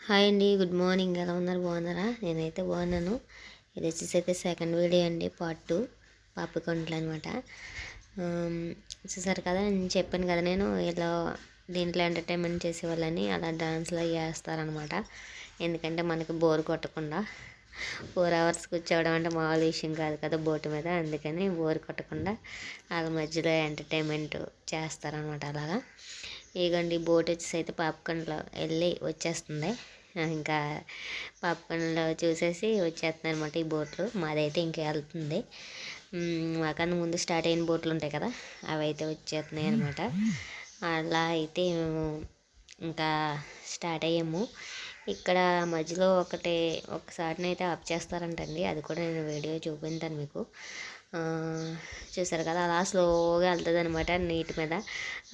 Hi అండి good morning. ఎలా ఉన్నారు? బాగున్నారా? నేనైతే బాగున్నాను. ఇది వచ్చేసి అయితే సెకండ్ వీడియో అండి పార్ట్ టూ పాపికొండలు అనమాట చూసారు కదా నేను చెప్పాను కదా నేను ఇలా దీంట్లో ఎంటర్టైన్మెంట్ చేసేవాళ్ళని అలా డాన్స్లో చేస్తారనమాట ఎందుకంటే మనకి బోర్ కొట్టకుండా ఫోర్ అవర్స్ కూర్చోవడం అంటే మామూలు విషయం కాదు కదా బోటు మీద. అందుకని బోర్ కొట్టకుండా వాళ్ళ మధ్యలో ఎంటర్టైన్మెంట్ చేస్తారనమాట అలాగా. ఇగండి బోట్ వచ్చేసి అయితే పాప్కార్న్లో వెళ్ళి వచ్చేస్తుంది. ఇంకా పాప్కార్న్లో చూసేసి వచ్చేస్తుంది అనమాట ఈ బోట్లు. మాదైతే ఇంకా వెళ్తుంది. మాకన్నా ముందు స్టార్ట్ అయిన బోట్లు ఉంటాయి కదా అవి అయితే వచ్చేస్తున్నాయి అనమాట అలా అయితే మేము ఇంకా స్టార్ట్ అయ్యాము. ఇక్కడ మధ్యలో ఒకటి ఒకసారినైతే అయితే ఆఫ్ చేస్తారంటండి. అది కూడా నేను వీడియో చూపించాను మీకు. చూసారు కదా అలా స్లోగా వెళ్తుంది అనమాట నీటి మీద.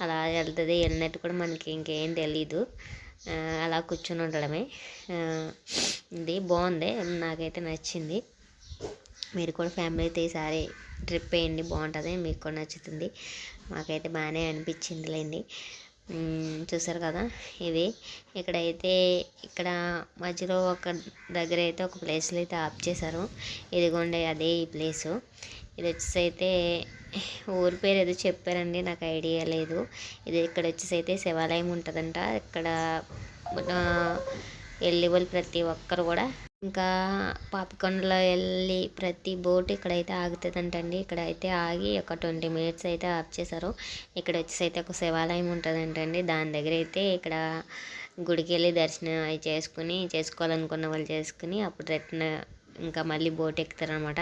అలా వెళ్తుంది వెళ్ళినట్టు కూడా మనకి ఇంకేం తెలీదు. అలా కూర్చొని ఉండడమే. ఇది బాగుంది నాకైతే నచ్చింది. మీరు కూడా ఫ్యామిలీ అయితే ఈసారి ట్రిప్ వేయండి బాగుంటుంది మీకు కూడా నచ్చుతుంది. మాకైతే బాగానే అనిపించింది లేండి చూసారు కదా ఇది ఇక్కడైతే ఇక్కడ మధ్యలో ఒక దగ్గర అయితే ఒక ప్లేస్లో అయితే ఆప్ చేశారు. ఇదిగోండి అదే ఈ ప్లేసు ఇది వచ్చేసి అయితే ఊరి పేరు ఏదో చెప్పారండి నాకు ఐడియా లేదు. ఇది ఇక్కడ వచ్చేసి అయితే శివాలయం ఉంటుందంట. ఇక్కడ వెళ్ళి వాళ్ళు ప్రతి ఒక్కరు కూడా ఇంకా పాపికొండలో వెళ్ళి ప్రతి బోట్ ఇక్కడైతే ఆగుతుందంటండి. ఇక్కడ అయితే ఆగి ఒక ట్వంటీ మినిట్స్ అయితే ఆఫ్ చేశారు. ఇక్కడ వచ్చేసి అయితే ఒక శివాలయం ఉంటుందంటండి. దాని దగ్గర అయితే ఇక్కడ గుడికి వెళ్ళి దర్శనం అవి చేసుకుని చేసుకోవాలనుకున్న వాళ్ళు చేసుకుని అప్పుడు రిటర్న్ ఇంకా మళ్ళీ బోట్ ఎక్కుతారనమాట.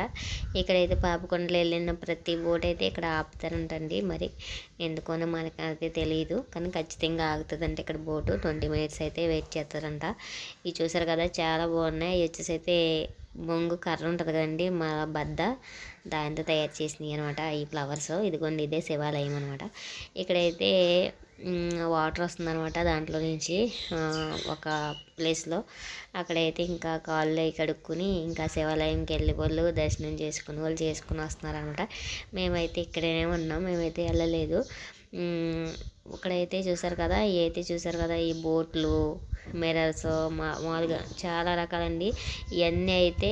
ఇక్కడైతే పాపకొండలు వెళ్ళిన ప్రతి బోట్ అయితే ఇక్కడ ఆపుతారంటండి మరి. ఎందుకనో మనకి అయితే తెలియదు కానీ ఖచ్చితంగా ఆగుతుందంటే ఇక్కడ బోటు. ట్వంటీ మినిట్స్ అయితే వెయిట్ చేస్తారంట. ఇవి చూసారు కదా చాలా బాగున్నాయి. వచ్చేసి అయితే బొంగు కర్ర ఉంటుంది కదండి మా బద్ద. దాంతో తయారు చేసినాయి అనమాట ఈ ఫ్లవర్స్. ఇదిగోండి ఇదే శివాలయం అనమాట ఇక్కడైతే వాటర్ వస్తుందనమాట దాంట్లో నుంచి ఒక ప్లేస్లో అక్కడైతే ఇంకా కాళ్ళు కడుక్కుని కడుక్కొని ఇంకా శివాలయంకి వెళ్ళి వాళ్ళు దర్శనం చేసుకుని వాళ్ళు చేసుకుని వస్తున్నారనమాట మేమైతే ఇక్కడే ఉన్నాం మేమైతే వెళ్ళలేదు. ఇక్కడైతే చూసారు కదా అయితే చూసారు కదా ఈ బోట్లు మిరర్స్ మా మామూలుగా చాలా రకాలండి. ఇవన్నీ అయితే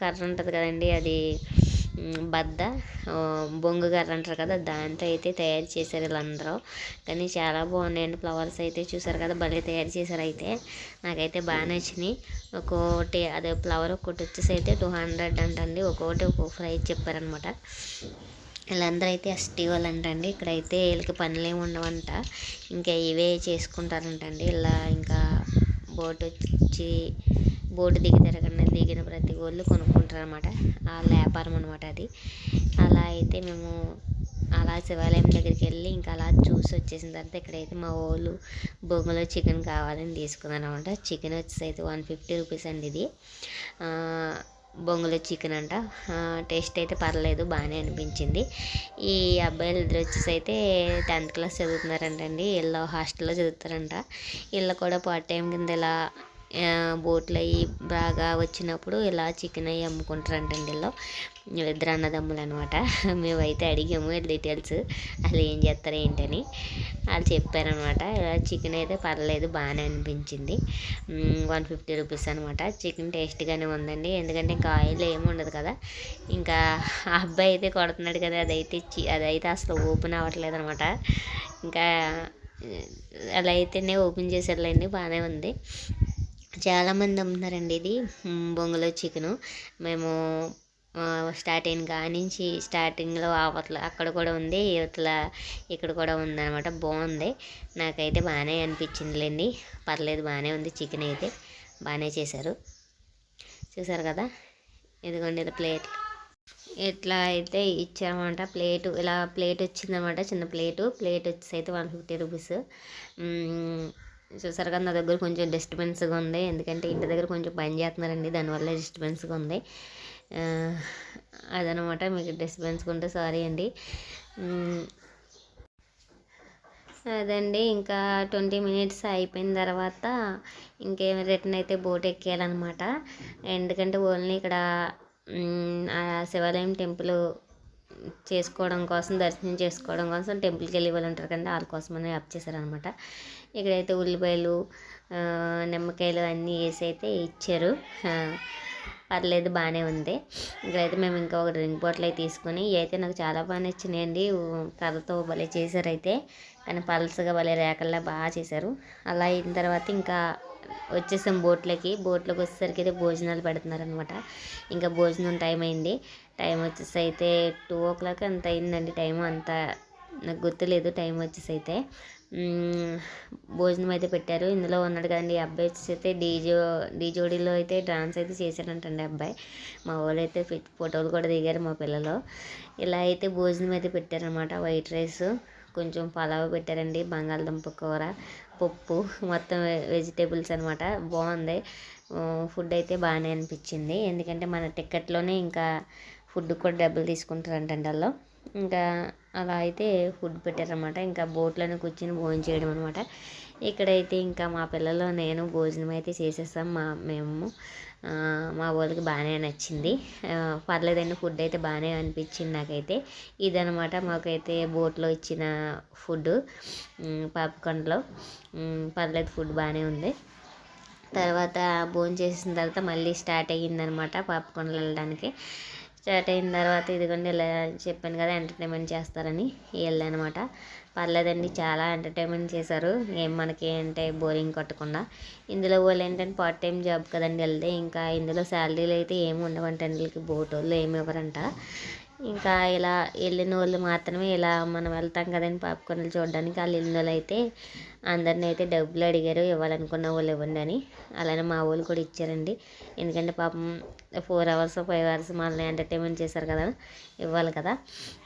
కర్ర ఉంటుంది కదండి అది బద్ద బొంగు గారు అంటారు కదా దాంతో అయితే తయారు చేశారు వీళ్ళందరూ. కానీ చాలా బాగున్నాయండి ఫ్లవర్స్ అయితే చూసారు కదా భలే తయారు చేశారు అయితే. నాకైతే బాగా నచ్చినాయి. ఒక్కోటి అదే ఫ్లవర్ ఒక్కటి వచ్చేసి అయితే టూ హండ్రెడ్ అంటండి. ఒక్కొక్కటి ఒక్కొక్క ఫ్రై చెప్పారనమాట వీళ్ళందరూ అయితే ఎస్టీ వాళ్ళు అంటండి. ఇక్కడైతే వీళ్ళకి పనులు ఏమి ఉండవంట. ఇంకా ఇవే చేసుకుంటారంటండి. ఇలా ఇంకా బోట్ వచ్చి బోర్డు దిగి తిరగండి దిగిన ప్రతి వాళ్ళు కొనుక్కుంటారు అనమాట వాళ్ళ వ్యాపారం అనమాట అది. అలా అయితే మేము అలా శివాలయం దగ్గరికి వెళ్ళి ఇంకా అలా చూసి వచ్చేసిన తర్వాత ఇక్కడైతే మా వాళ్ళు బొంగులో చికెన్ కావాలని తీసుకున్నాను అనమాట చికెన్ వచ్చేసి అయితే వన్ ఫిఫ్టీ రూపీస్ అండి ఇది. బొంగులో చికెన్ అంట. టేస్ట్ అయితే పర్లేదు బాగానే అనిపించింది. ఈ అబ్బాయిలు ఇద్దరు వచ్చేసి అయితే టెన్త్ క్లాస్ చదువుతున్నారంటండి. వీళ్ళు హాస్టల్లో చదువుతారంట. వీళ్ళు కూడా పార్ట్ టైం కింద ఇలా బోట్లు అవి బాగా వచ్చినప్పుడు ఇలా చికెన్ అవి అమ్ముకుంటారంటండి వీళ్ళు. ఇద్దరు అన్నదమ్ములు అనమాట మేమైతే అడిగాము డీటెయిల్స్. అసలు ఏం చేస్తారు ఏంటని. వాళ్ళు చెప్పారనమాట చికెన్ అయితే పర్లేదు బాగానే అనిపించింది. వన్ ఫిఫ్టీ రూపీస్ అనమాట చికెన్ టేస్ట్గానే ఉందండి. ఎందుకంటే ఇంకా ఆయిల్ ఏమి ఉండదు కదా. ఇంకా ఆ అబ్బాయి అయితే కొడుతున్నాడు కదా అదైతే అదైతే అసలు ఓపెన్ అవ్వట్లేదు అనమాట ఇంకా అలా అయితేనే ఓపెన్ చేసేళ్ళండి బాగానే ఉంది. చాలామంది అమ్ముతున్నారండి ఇది. బొంగులో చికెను. మేము స్టార్ట్ అయిన నుంచి స్టార్టింగ్లో అవతల అక్కడ కూడా ఉంది ఇవతల ఇక్కడ కూడా ఉందన్నమాట బాగుంది. నాకైతే బాగానే అనిపించిందిలేండి. పర్లేదు బాగానే ఉంది చికెన్ అయితే. బాగానే చేశారు. చూసారు కదా? ఇదిగోండి ఇలా ప్లేట్. ఇట్లా అయితే ఇచ్చామంట ప్లేటు. ఇలా ప్లేట్ వచ్చిందనమాట చిన్న ప్లేటు. ప్లేట్ వచ్చేసి అయితే వన్ ఫిఫ్టీ రూపీస్. చూసారు కదా నా దగ్గర కొంచెం డిస్టర్బెన్స్గా ఉంది. ఎందుకంటే ఇంటి దగ్గర కొంచెం పని చేస్తున్నారండి. దానివల్ల డిస్టర్బెన్స్గా ఉంది. అదనమాట మీకు డిస్టర్బెన్స్గా ఉంటే సారీ అండి. అదండి ఇంకా ట్వంటీ మినిట్స్ అయిపోయిన తర్వాత ఇంకేం రిటర్న్ అయితే బోట్ ఎక్కేయాలన్నమాట. ఎందుకంటే ఓన్లీ ఇక్కడ శివాలయం టెంపుల్ చేసుకోవడం కోసం దర్శనం చేసుకోవడం కోసం టెంపుల్కి వెళ్ళి వాళ్ళు ఉంటారు కదా వాళ్ళ కోసమని ఆప్ చేశారనమాట ఇక్కడైతే ఉల్లిపాయలు నిమ్మకాయలు అన్నీ వేసి అయితే ఇచ్చారు. పర్లేదు బాగానే ఉంది. ఇక్కడైతే మేము ఇంకా ఒక డ్రింక్ బాటిల్ అయితే తీసుకొని ఇవి అయితే నాకు చాలా బాగా నచ్చినాయండి. కర్రతో భలే చేశారు అయితే. కానీ పల్సగా భలే రేకల్లా బాగా చేశారు. అలా అయిన తర్వాత ఇంకా వచ్చేసాం బోట్లకి. బోట్లోకి వచ్చేసరికి అయితే భోజనాలు పెడుతున్నారు అనమాట ఇంకా భోజనం టైం అయింది. టైం వచ్చేసి అయితే టూ ఓ క్లాక్ అంత అయిందండి టైం అంత. నాకు గుర్తులేదు టైం వచ్చేసి అయితే. భోజనం అయితే పెట్టారు. ఇందులో ఉన్నాడు కదండి ఈ అబ్బాయి వచ్చేసి అయితే డీజో డీజోడీలో అయితే డాన్స్ అయితే చేశాడంటండి అబ్బాయి. మా వాళ్ళు అయితే ఫోటోలు కూడా దిగారు మా పిల్లలు. ఇలా అయితే భోజనం అయితే పెట్టారనమాట వైట్ రైస్ కొంచెం పలావ్ పెట్టారండి బంగాళదుంప కూర పప్పు మొత్తం వెజిటేబుల్స్ అనమాట బాగుంది. ఫుడ్ అయితే బాగానే అనిపించింది. ఎందుకంటే మన టికెట్లోనే ఇంకా ఫుడ్ కూడా డబ్బులు తీసుకుంటారంటండి వాళ్ళు. ఇంకా అలా అయితే ఫుడ్ పెట్టారనమాట ఇంకా బోట్లోనే కూర్చొని భోజనం చేయడం అనమాట ఇక్కడైతే ఇంకా మా పిల్లలు నేను భోజనం అయితే చేసేస్తాం మా మేము. మా వాళ్ళకి బాగానే నచ్చింది. పర్లేదండి ఫుడ్ అయితే బాగానే అనిపించింది నాకైతే. ఇదనమాట మాకైతే బోట్లో ఇచ్చిన ఫుడ్ పాపకొండలో పర్లేదు ఫుడ్ బాగానే ఉంది. తర్వాత భోజనం చేసిన తర్వాత మళ్ళీ స్టార్ట్ అయ్యిందనమాట పాపకొండలు వెళ్ళడానికి. స్టార్ట్ అయిన తర్వాత ఇదిగోండి ఇలా చెప్పాను కదా ఎంటర్టైన్మెంట్ చేస్తారని వెళ్ళానమాట. పర్లేదండి చాలా ఎంటర్టైన్మెంట్ చేశారు. ఏం మనకి అంటే బోరింగ్ కొట్టకుండా. ఇందులో వాళ్ళు ఏంటంటే పార్ట్ టైం జాబ్ కదండి వెళ్తే ఇంకా ఇందులో శాలరీలు అయితే ఏమి ఉండవంటే వీళ్ళకి బోటోళ్ళు ఏమి ఇవ్వరంట. ఇంకా ఇలా వెళ్ళిన వాళ్ళు మాత్రమే ఇలా మనం వెళ్తాం కదండి పాపకొండలు చూడడానికి. వాళ్ళు వెళ్ళిన వాళ్ళు అయితే అందరిని అయితే డబ్బులు అడిగారు ఇవ్వాలనుకున్న వాళ్ళు ఇవ్వండి అని. అలానే మా వాళ్ళు కూడా ఇచ్చారండి. ఎందుకంటే పాపం ఫోర్ అవర్స్ ఫైవ్ అవర్స్ మనల్ని ఎంటర్టైన్మెంట్ చేశారు కదా ఇవ్వాలి కదా.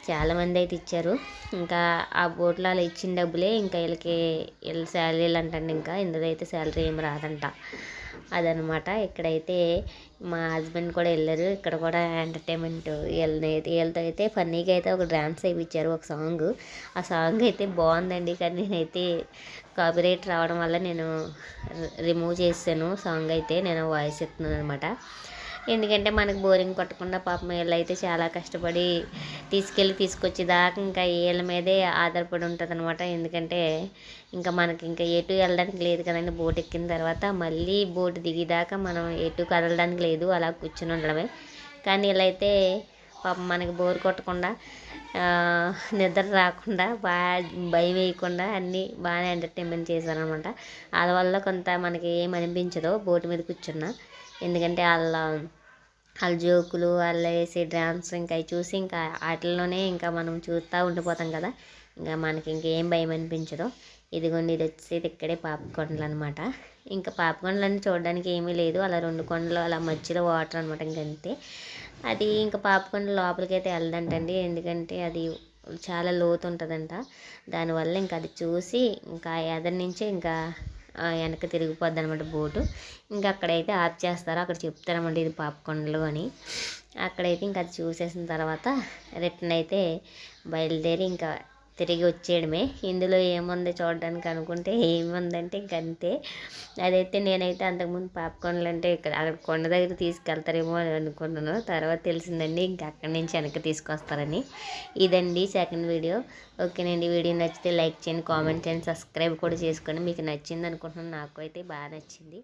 చాలామంది అయితే ఇచ్చారు. ఇంకా ఆ బోట్లో అలా ఇచ్చిన డబ్బులే ఇంకా వీళ్ళకి వీళ్ళ శాలరీలు అంటండి ఇంకా. ఇందులో అయితే శాలరీ ఏం రాదంట. అదనమాట. ఇక్కడైతే మా హస్బెండ్ కూడా వెళ్ళారు. ఇక్కడ కూడా ఎంటర్టైన్మెంట్ వీళ్ళని వీళ్ళతో అయితే ఫన్నీగా అయితే ఒక డ్యాన్స్ వేయించారు ఒక సాంగ్. ఆ సాంగ్ అయితే బాగుందండి. కానీ నేనైతే కాపీరైట్ రావడం వల్ల నేను రిమూవ్ చేశాను సాంగ్ అయితే. నేను వాయిస్ ఎత్తున్నాను అనమాట ఎందుకంటే మనకు బోరింగ్ కొట్టకుండా పాపం వీళ్ళు అయితే చాలా కష్టపడి తీసుకెళ్ళి తీసుకొచ్చి దాకా ఇంకా వీళ్ళ మీదే ఆధారపడి ఉంటుంది అనమాట ఎందుకంటే ఇంకా మనకి ఇంకా ఎటు వెళ్ళడానికి లేదు కదండి. బోట్ ఎక్కిన తర్వాత మళ్ళీ బోట్ దిగిదాకా మనం ఎటు కదలడానికి లేదు. అలా కూర్చుని ఉండడమే. కానీ ఇలా అయితే పాపం మనకి బోర్ కొట్టకుండా నిద్ర రాకుండా బాగా భయం వేయకుండా అన్నీ బాగానే ఎంటర్టైన్మెంట్ చేశారనమాట వాళ్ళ వల్ల కొంత మనకి ఏం అనిపించదు బోటు మీద కూర్చున్నా. ఎందుకంటే వాళ్ళ వాళ్ళ జోకులు వాళ్ళు వేసే డ్రామ్స్ ఇంకా అవి చూసి ఇంకా వాటిల్లోనే ఇంకా మనం చూస్తూ ఉండిపోతాం కదా. ఇంకా మనకి ఇంకేం భయం అనిపించదు. ఇదిగోండి ఇది వచ్చేది ఇక్కడే పాపకొండలు అనమాట ఇంకా పాపకొండలన్నీ చూడడానికి ఏమీ లేదు. అలా రెండు కొండలు అలా మధ్యలో వాటర్ అనమాట ఇంకంతే అది ఇంకా పాపకొండ లోపలికి అయితే వెళ్ళదంటండి ఎందుకంటే అది చాలా లోతు ఉంటుందంట దానివల్ల ఇంకా అది చూసి ఇంకా ఎదరి నుంచి ఇంకా వెనక్కి తిరిగిపోద్ది అనమాట బోటు. ఇంకా అక్కడైతే ఆఫ్ చేస్తారు అక్కడ చెప్తారన్నమాట ఇది పాపకొండలు అని. అక్కడైతే ఇంకా అది చూసేసిన తర్వాత రిటర్న్ అయితే బయలుదేరి ఇంకా తిరిగి వచ్చేయడమే ఇందులో ఏముంది చూడడానికి అనుకుంటే ఏముందంటే గంతే అదైతే నేనైతే అంతకుముందు పాపకొండలు అంటే ఇక్కడ అక్కడ కొండ దగ్గర తీసుకెళ్తారేమో అని అనుకున్నాను తర్వాత తెలిసిందండి ఇంకా అక్కడి నుంచి వెనక్కి తీసుకొస్తారని. ఇదండి సెకండ్ వీడియో. ఓకేనండి వీడియో నచ్చితే లైక్ చేయండి కామెంట్ చేయండి సబ్స్క్రైబ్ కూడా చేసుకోండి. మీకు నచ్చింది అనుకుంటున్నాను నాకు అయితే బాగా నచ్చింది.